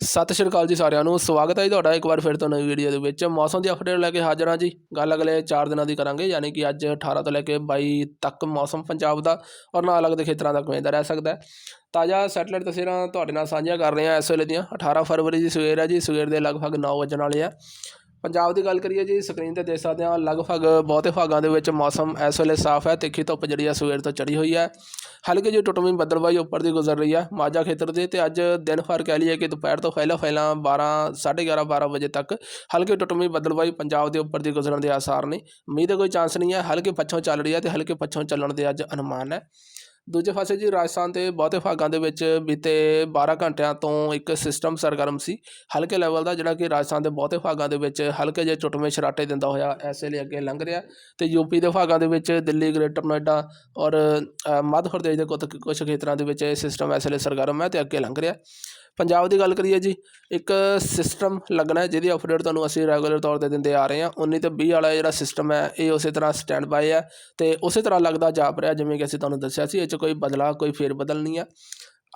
ਸਤਿ ਸ਼੍ਰੀ ਅਕਾਲ ਜੀ ਸਾਰਿਆਂ ਨੂੰ, ਸਵਾਗਤ ਹੈ ਜੀ ਤੁਹਾਡਾ ਇੱਕ ਵਾਰ ਫਿਰ ਤੋਂ ਨਵੀਂ ਵੀਡੀਓ ਦੇ ਵਿੱਚ। ਮੌਸਮ ਦੀ ਅਪਡੇਟ ਲੈ ਕੇ ਹਾਜ਼ਰ ਹਾਂ ਜੀ। ਗੱਲ ਅਗਲੇ 4 ਦਿਨਾਂ ਦੀ ਕਰਾਂਗੇ, ਯਾਨੀ ਕਿ ਅੱਜ 18 ਤੋਂ ਲੈ ਕੇ 22 ਤੱਕ ਮੌਸਮ ਪੰਜਾਬ ਦਾ ਔਰ ਨਾਲ ਲੱਗਦੇ ਖੇਤਰਾਂ ਦਾ ਕਿਵੇਂ ਦਾ ਰਹਿ ਸਕਦਾ ਹੈ। ਤਾਜ਼ਾ ਸੈਟਲਾਈਟ ਤਸਵੀਰਾਂ ਤੁਹਾਡੇ ਨਾਲ ਸਾਂਝੀਆਂ ਕਰ ਰਹੇ ਹਾਂ ਇਸ ਵੇਲੇ ਦੀਆਂ। 18 ਫਰਵਰੀ ਦੀ ਸਵੇਰ ਹੈ ਜੀ, ਸਵੇਰ ਦੇ ਲਗਭਗ 9 ਵਜਣ ਵਾਲੇ ਆ। ਪੰਜਾਬ ਦੀ ਗੱਲ ਕਰੀਏ ਜੀ ਸਕਰੀਨ ਤੇ ਦੇਖ ਸਕਦੇ ਹਾਂ, ਲਗਭਗ ਬਹੁਤੇ ਭਾਗਾਂ ਦੇ ਵਿੱਚ ਮੌਸਮ ਇਸ ਵੇਲੇ ਸਾਫ਼ ਹੈ, ਤਿੱਖੀ ਧੁੱਪ ਜਿਹੜੀ ਆ ਸਵੇਰ ਤੋਂ ਚੜੀ ਹੋਈ ਹੈ। ਹਲਕੇ ਜਿਹੀ ਟੁੱਟਵੀਂ ਬੱਦਲਬਾਈ ਉੱਪਰ ਦੀ ਗੁਜ਼ਰ ਰਹੀ ਹੈ, ਮਾਝਾ ਖੇਤਰ ਦੇ ਤੇ ਅੱਜ ਦਿਨ ਭਰ ਕਹਿ ਲਈਏ ਕਿ ਦੁਪਹਿਰ ਤੋਂ ਪਹਿਲਾਂ ਪਹਿਲਾਂ 12 11:30 12 ਵਜੇ ਤੱਕ ਹਲਕੇ ਟੁੱਟਵੀਂ ਬੱਦਲਬਾਈ ਪੰਜਾਬ ਦੇ ਉੱਪਰ ਦੀ ਗੁਜ਼ਰਨ ਦੇ ਆਸਾਰ ਨੇ। ਮੀਂਹ ਦਾ ਕੋਈ ਚਾਂਸ ਨਹੀਂ ਹੈ, ਹਲਕੇ ਪੱਛੋਂ ਚੱਲ ਰਹੀ ਹੈ ਤੇ ਹਲਕੇ ਪੱਛੋਂ ਚੱਲਣ ਦੇ ਅੱਜ ਅਨੁਮਾਨ ਹੈ। ਦੂਜੇ ਪਾਸੇ ਜੀ ਰਾਜਸਥਾਨ ਦੇ ਬਹੁਤੇ ਭਾਗਾਂ ਦੇ ਵਿੱਚ ਬੀਤੇ 12 ਘੰਟਿਆਂ ਤੋਂ ਇੱਕ ਸਿਸਟਮ ਸਰਗਰਮ ਸੀ। ਹਲਕੇ ਲੈਵਲ ਦਾ ਜਿਹੜਾ ਕਿ ਰਾਜਸਥਾਨ ਦੇ ਬਹੁਤੇ ਭਾਗਾਂ ਦੇ ਵਿੱਚ ਹਲਕੇ ਜਿਹੇ ਚੁਟਵੇਂ ਛਰਾਟੇ ਦਿੰਦਾ ਹੋਇਆ ਐਸੇ ਲਈ ਅੱਗੇ ਲੰਘ ਰਿਹਾ। ਤੇ ਯੂਪੀ ਦੇ ਭਾਗਾਂ ਦੇ ਵਿੱਚ ਦਿੱਲੀ ਗ੍ਰੇਟਰ ਨੋਇਡਾ ਔਰ ਮੱਧ ਪ੍ਰਦੇਸ਼ ਦੇ ਕੁਝ ਕੁਝ ਖੇਤਰਾਂ ਦੇ ਵਿੱਚ ਇਹ ਸਿਸਟਮ ਇਸ ਲਈ ਸਰਗਰਮ ਹੈ ਤੇ ਅੱਗੇ ਲੰਘ ਰਿਹਾ। ਪੰਜਾਬ ਦੀ ਗੱਲ ਕਰੀਏ ਜੀ, ਇੱਕ ਸਿਸਟਮ ਲੱਗਣਾ ਹੈ ਜਿਹਦੀ ਅਪਡੇਟ ਤੁਹਾਨੂੰ ਅਸੀਂ ਰੈਗੂਲਰ ਤੌਰ ਤੇ ਦਿੰਦੇ ਆ ਰਹੇ ਹਾਂ। 19 ਤੇ 20 ਵਾਲਾ ਜਿਹੜਾ ਸਿਸਟਮ ਹੈ, ਇਹ ਉਸੇ ਤਰ੍ਹਾਂ ਸਟੈਂਡ ਬਾਈ ਹੈ ਤੇ ਉਸੇ ਤਰ੍ਹਾਂ ਲੱਗਦਾ ਜਾਪ ਰਿਹਾ, ਜਿਵੇਂ ਕਿ ਅਸੀਂ ਤੁਹਾਨੂੰ ਦੱਸਿਆ ਸੀ, ਇਹ 'ਚ ਕੋਈ ਬਦਲਾਅ, ਕੋਈ ਫੇਰ ਬਦਲ ਨਹੀਂ ਹੈ।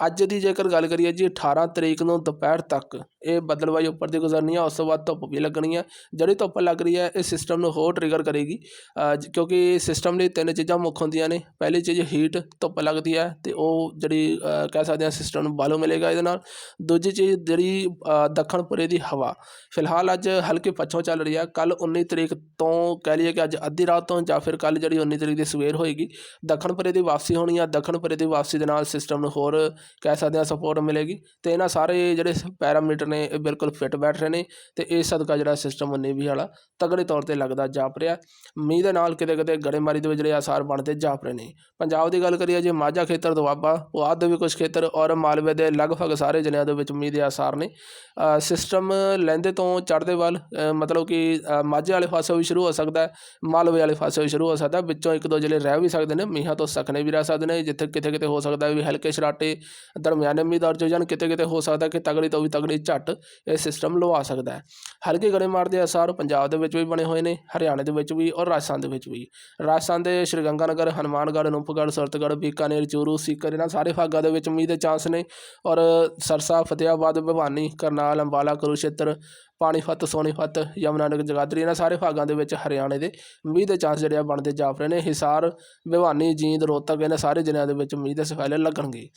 ਅੱਜ ਦੀ ਜੇਕਰ ਗੱਲ ਕਰੀਏ ਜੀ 18 ਤਰੀਕ ਨੂੰ ਦੁਪਹਿਰ ਤੱਕ ਇਹ ਬਦਲਵਾਈ ਉੱਪਰ ਦੀ ਗੁਜ਼ਰਨੀ ਹੈ ਉਸ ਤੋਂ ਬਾਅਦ ਧੁੱਪ ਵੀ ਲੱਗਣੀ ਹੈ ਜਿਹੜੀ ਧੁੱਪ ਲੱਗ ਰਹੀ ਹੈ ਇਹ ਸਿਸਟਮ ਨੂੰ ਹੋਰ ਟ੍ਰਿਗਰ ਕਰੇਗੀ। ਕਿਉਂਕਿ ਸਿਸਟਮ ਲਈ ਤਿੰਨ ਚੀਜ਼ਾਂ ਮੁੱਖ ਹੁੰਦੀਆਂ ਨੇ। ਪਹਿਲੀ ਚੀਜ਼ ਹੀਟ ਧੁੱਪ ਲੱਗਦੀ ਹੈ ਤੇ ਉਹ ਜਿਹੜੀ ਕਹਿ ਸਕਦੇ ਹਾਂ ਸਿਸਟਮ ਨੂੰ ਬਾਲੋ ਮਿਲੇਗਾ ਇਹਦੇ ਨਾਲ। ਦੂਜੀ ਚੀਜ਼ ਜਿਹੜੀ ਅ, ਦੱਖਣ ਪੁਰੇ ਦੀ ਹਵਾ। ਫਿਲਹਾਲ ਅੱਜ ਹਲਕੀ ਪੱਛੋਂ ਚੱਲ ਰਹੀ ਹੈ ਕੱਲ 19 ਤਰੀਕ ਤੋਂ ਕਹਿ ਲਈਏ ਕਿ ਅੱਜ ਅੱਧੀ ਰਾਤ ਤੋਂ ਜਾਂ ਫਿਰ ਕੱਲ ਜਿਹੜੀ 19 ਤਰੀਕ ਦੀ ਸਵੇਰ ਹੋਏਗੀ। ਦੱਖਣ ਪੁਰੇ ਦੀ ਵਾਪਸੀ ਹੋਣੀ ਆ। ਦੱਖਣ ਪੁਰੇ ਦੀ ਵਾਪਸੀ ਦੇ ਨਾਲ ਸਿਸਟਮ ਨੂੰ ਹੋਰ ਕਹਿ ਸਕਦੇ ਹਾਂ ਸਪੋਰਟ ਮਿਲੇਗੀ ਤੇ ਇਹਨਾਂ ਸਾਰੇ ਜਿਹੜੇ ਪੈਰਾਮੀਟਰ ਨੇ ਇਹ ਬਿਲਕੁਲ ਫਿੱਟ ਬੈਠ ਰਹੇ ਨੇ ਤੇ ਇਹ ਸਦਕਾ ਜਿਹੜਾ ਸਿਸਟਮ 19 ਵੀਹ ਵਾਲਾ ਤਗੜੇ ਤੌਰ ਤੇ ਲੱਗਦਾ ਜਾਪ ਰਿਹਾ। ਮੀਂਹ ਦੇ ਨਾਲ ਕਿਤੇ ਕਿਤੇ ਗੜੇਮਾਰੀ ਦੇ ਵਿੱਚ ਜਿਹੜੇ ਆਸਾਰ ਬਣਦੇ ਜਾਪ ਰਹੇ ਨੇ। ਪੰਜਾਬ ਦੀ ਗੱਲ ਕਰੀਏ ਜੇ ਮਾਝਾ ਖੇਤਰ ਦੁਆਬਾ ਪੁਆਧ ਦੇ ਵੀ ਕੁਝ ਖੇਤਰ ਔਰ ਮਾਲਵੇ ਦੇ ਲਗਭਗ ਸਾਰੇ ਜ਼ਿਲ੍ਹਿਆਂ ਦੇ ਵਿੱਚ ਮੀਂਹ ਦੇ ਆਸਾਰ ਨੇ। ਸਿਸਟਮ ਲਹਿੰਦੇ ਤੋਂ ਚੜ੍ਹਦੇ ਵੱਲ ਮਤਲਬ ਕਿ ਮਾਝੇ ਵਾਲੇ ਪਾਸੋਂ ਵੀ ਸ਼ੁਰੂ ਹੋ ਸਕਦਾ, ਮਾਲਵੇ ਵਾਲੇ ਪਾਸੋਂ ਵੀ ਸ਼ੁਰੂ ਹੋ ਸਕਦਾ, ਵਿੱਚੋਂ ਇੱਕ ਦੋ ਜ਼ਿਲ੍ਹੇ ਰਹਿ ਵੀ ਸਕਦੇ ਨੇ, ਮੀਂਹਾਂ ਤੋਂ ਸਕਣੇ ਵੀ ਰਹਿ ਸਕਦੇ ਨੇ, ਜਿੱਥੇ ਕਿਤੇ ਕਿਤੇ ਹੋ ਸਕਦਾ ਵੀ ਹਲਕੇ ਸਰਾਟੇ ਦਰਮਿਆਨੇ ਮੀਂਹ ਦਰਜ ਹੋ ਕਿਤੇ ਕਿਤੇ ਹੋ ਸਕਦਾ ਕਿ ਤਗੜੀ ਤੋਂ ਵੀ ਤਗੜੀ ਝੱਟ ਇਹ ਸਿਸਟਮ ਲਵਾ ਸਕਦਾ ਹੈ ਹਲਕੇ ਗੜੇਮਾਰ ਦੇ ਅਸਾਰ ਪੰਜਾਬ ਦੇ ਵਿੱਚ ਵੀ ਬਣੇ ਹੋਏ ਨੇ ਹਰਿਆਣੇ ਦੇ ਵਿੱਚ ਵੀ ਔਰ ਰਾਜਸਥਾਨ ਦੇ ਵਿੱਚ ਵੀ ਰਾਜਸਥਾਨ ਦੇ ਸ਼੍ਰੀ ਗੰਗਾਨਗਰ ਹਨੂਮਾਨਗੜ੍ਹ ਅਨੂਪਗੜ੍ਹ ਸੁਰਤਗੜ੍ਹ ਬੀਕਾਨੇਰ ਚੂਰੂ ਸੀਕਰ ਇਹਨਾਂ ਸਾਰੇ ਭਾਗਾਂ ਦੇ ਵਿੱਚ ਮੀਂਹ ਦੇ ਚਾਂਸ ਨੇ ਔਰ ਸਰਸਾ ਫਤਿਆਬਾਦ ਭਵਾਨੀ ਕਰਨਾਲ ਅੰਬਾਲਾ ਕੁਰੂਸ਼ੇਤਰ ਪਾਣੀਪਤ ਸੋਨੀਪਤ ਯਮੁਨਾਨਗਰ ਜਗਾਦਰੀ ਇਹਨਾਂ ਸਾਰੇ ਭਾਗਾਂ ਦੇ ਵਿੱਚ ਹਰਿਆਣੇ ਦੇ ਮੀਂਹ ਦੇ ਚਾਂਸ ਜਿਹੜੇ ਆ ਬਣਦੇ ਜਾ ਰਹੇ ਨੇ। ਹਿਸਾਰ, ਭਿਵਾਨੀ, ਜੀਂਦ, ਰੋਹਤਕ, ਇਹਨਾਂ ਸਾਰੇ ਜ਼ਿਲ੍ਹਿਆਂ ਦੇ ਵਿੱਚ ਮੀਂਹ ਦੇ ਸਫੈਲੇ ਲੱਗਣਗੇ।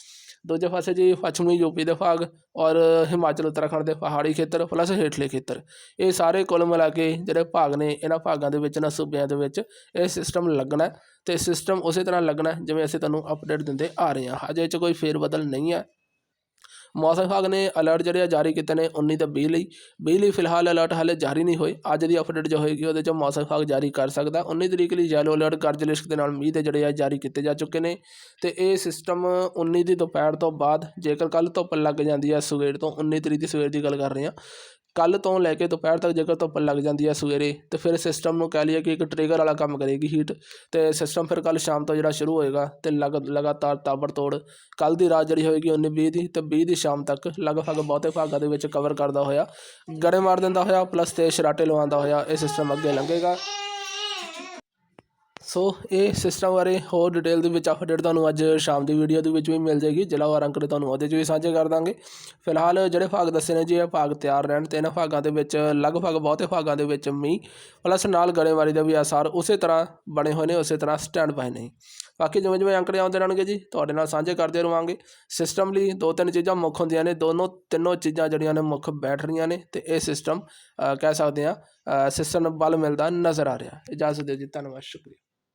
ਦੂਜੇ ਪਾਸੇ ਜੀ, ਪੱਛਮੀ ਯੂਪੀ ਦੇ ਭਾਗ ਔਰ ਹਿਮਾਚਲ, ਉੱਤਰਾਖੰਡ ਦੇ ਪਹਾੜੀ ਖੇਤਰ ਪਲੱਸ ਹੇਠਲੇ ਖੇਤਰ। ਇਹ ਸਾਰੇ ਕੁੱਲ ਮਿਲਾ ਕੇ ਜਿਹੜੇ ਭਾਗ ਨੇ, ਇਹਨਾਂ ਭਾਗਾਂ ਦੇ ਵਿੱਚ, ਇਹਨਾਂ ਸੂਬਿਆਂ ਦੇ ਵਿੱਚ ਇਹ ਸਿਸਟਮ ਲੱਗਣਾ ਹੈ ਤੇ ਸਿਸਟਮ ਉਸੇ ਤਰ੍ਹਾਂ ਲੱਗਣਾ ਜਿਵੇਂ ਅਸੀਂ ਤੁਹਾਨੂੰ ਅਪਡੇਟ ਦਿੰਦੇ ਆ ਰਹੇ ਹਾਂ। ਅਜੇ 'ਚ ਕੋਈ ਫੇਰ ਬਦਲ ਨਹੀਂ ਹੈ। ਮੌਸਮ ਵਿਭਾਗ ਨੇ ਅਲਰਟ ਜਿਹੜੇ ਆ ਜਾਰੀ ਕੀਤੇ ਨੇ 19 ਤੇ 20 ਲਈ। 20 ਲਈ ਫਿਲਹਾਲ ਅਲਰਟ ਹਾਲੇ ਜਾਰੀ ਨਹੀਂ ਹੋਏ। ਅੱਜ ਦੀ ਅਪਡੇਟ ਜੋ ਹੋਏਗੀ ਉਹਦੇ 'ਚ ਮੌਸਮ ਵਿਭਾਗ ਜਾਰੀ ਕਰ ਸਕਦਾ। 19 ਤਰੀਕ ਲਈ ਯੈਲੋ ਅਲਰਟ ਕਰਜ ਲਿਸਟ ਦੇ ਨਾਲ ਮੀਂਹ ਦੇ ਜਿਹੜੇ ਆ ਜਾਰੀ ਕੀਤੇ ਜਾ ਚੁੱਕੇ ਨੇ। ਤੇ ਇਹ ਸਿਸਟਮ 19 ਦੀ ਦੁਪਹਿਰ ਤੋਂ ਬਾਅਦ, ਜੇਕਰ ਕੱਲ ਧੁੱਪ ਲੱਗ ਜਾਂਦੀ ਹੈ ਸਵੇਰ ਤੋਂ 19 ਤਰੀਕ ਦੀ ਸਵੇਰ ਦੀ ਗੱਲ ਕਰ ਰਹੇ ਹਾਂ ਕੱਲ ਤੋਂ ਲੈ ਕੇ ਦੁਪਹਿਰ ਤੱਕ ਜੇਕਰ ਧੁੱਪ ਲੱਗ ਜਾਂਦੀ ਹੈ ਸਵੇਰੇ, ਤੇ ਫਿਰ ਸਿਸਟਮ ਨੂੰ ਕਹਿ ਲਈਏ ਕਿ ਇੱਕ ਟ੍ਰਿਗਰ ਵਾਲਾ ਕੰਮ ਕਰੇਗੀ ਹੀਟ ਤੇ ਸਿਸਟਮ ਫਿਰ ਕੱਲ ਸ਼ਾਮ ਤੋਂ ਜਿਹੜਾ ਸ਼ੁਰੂ ਹੋਏਗਾ, ਤੇ ਲਗ, ਲਗਾਤਾਰ ਤਾਬੜਤੋੜ ਕੱਲ ਦੀ ਰਾਤ ਜਿਹੜੀ ਹੋਏਗੀ 19 20 ਦੀ, ਤੇ 20 ਦੀ ਸ਼ਾਮ ਤੱਕ ਲਗਭਗ ਬਹੁਤੇ ਭਾਗਾਂ ਦੇ ਵਿੱਚ ਕਵਰ ਕਰਦਾ ਹੋਇਆ, ਗੜੇ ਮਾਰ ਦਿੰਦਾ ਹੋਇਆ ਪਲੱਸ ਤੇ ਸ਼ਰਾਟੇ ਲਵਾਉਂਦਾ ਹੋਇਆ, ਇਹ ਸਿਸਟਮ ਅੱਗੇ ਲੰਘੇਗਾ। ਸੋ ਇਹ ਸਿਸਟਮ ਬਾਰੇ ਹੋਰ ਡਿਟੇਲ ਦੇ ਵਿੱਚ ਅਪਡੇਟ ਤੁਹਾਨੂੰ ਅੱਜ ਸ਼ਾਮ ਦੀ ਵੀਡੀਓ ਦੇ ਵਿੱਚ ਵੀ ਮਿਲ ਜਾਏਗੀ। ਜ਼ਿਲ੍ਹਾ ਵਾਰ ਅੰਕੜੇ ਤੁਹਾਨੂੰ ਉਹਦੇ 'ਚ ਵੀ ਸਾਂਝੇ ਕਰ ਦਾਂਗੇ। ਫਿਲਹਾਲ ਜਿਹੜੇ ਭਾਗ ਦੱਸੇ ਨੇ ਜੀ, ਇਹ ਭਾਗ ਤਿਆਰ ਰਹਿਣ ਤੇ ਇਹਨਾਂ ਭਾਗਾਂ ਦੇ ਵਿੱਚ ਲਗਭਗ ਬਹੁਤੇ ਭਾਗਾਂ ਦੇ ਵਿੱਚ ਮੀਂਹ ਪਲੱਸ ਨਾਲ ਗੜੇਮਾਰੀ ਦੇ ਵੀ ਆਸਾਰ ਉਸੇ ਤਰ੍ਹਾਂ ਬਣੇ ਹੋਏ ਨੇ, ਉਸੇ ਤਰ੍ਹਾਂ ਸਟੈਂਡ ਬਾਈ ਨੇ। ਬਾਕੀ ਜਿਵੇਂ ਜਿਵੇਂ ਅੰਕੜੇ ਆਉਂਦੇ ਰਹਿਣਗੇ ਜੀ, ਤੁਹਾਡੇ ਨਾਲ ਸਾਂਝੇ ਕਰਦੇ ਰਵਾਂਗੇ। ਸਿਸਟਮ ਲਈ ਦੋ ਤਿੰਨ ਚੀਜ਼ਾਂ ਮੁੱਖ ਹੁੰਦੀਆਂ ਨੇ, ਦੋਨੋਂ ਤਿੰਨੋਂ ਚੀਜ਼ਾਂ ਜਿਹੜੀਆਂ ਨੇ ਮੁੱਖ ਬੈਠ ਰਹੀਆਂ ਨੇ ਤੇ ਇਹ ਸਿਸਟਮ ਕਹਿ ਸਕਦੇ ਆ ਸਿਸਟਮ ਬਲ ਮਿਲਦਾ ਨਜ਼ਰ ਆ ਰਿਹਾ। ਇਜਾਜ਼ਤ ਦਿਓ ਜੀ, ਧੰਨਵਾਦ, ਸ਼ੁਕਰੀਆ।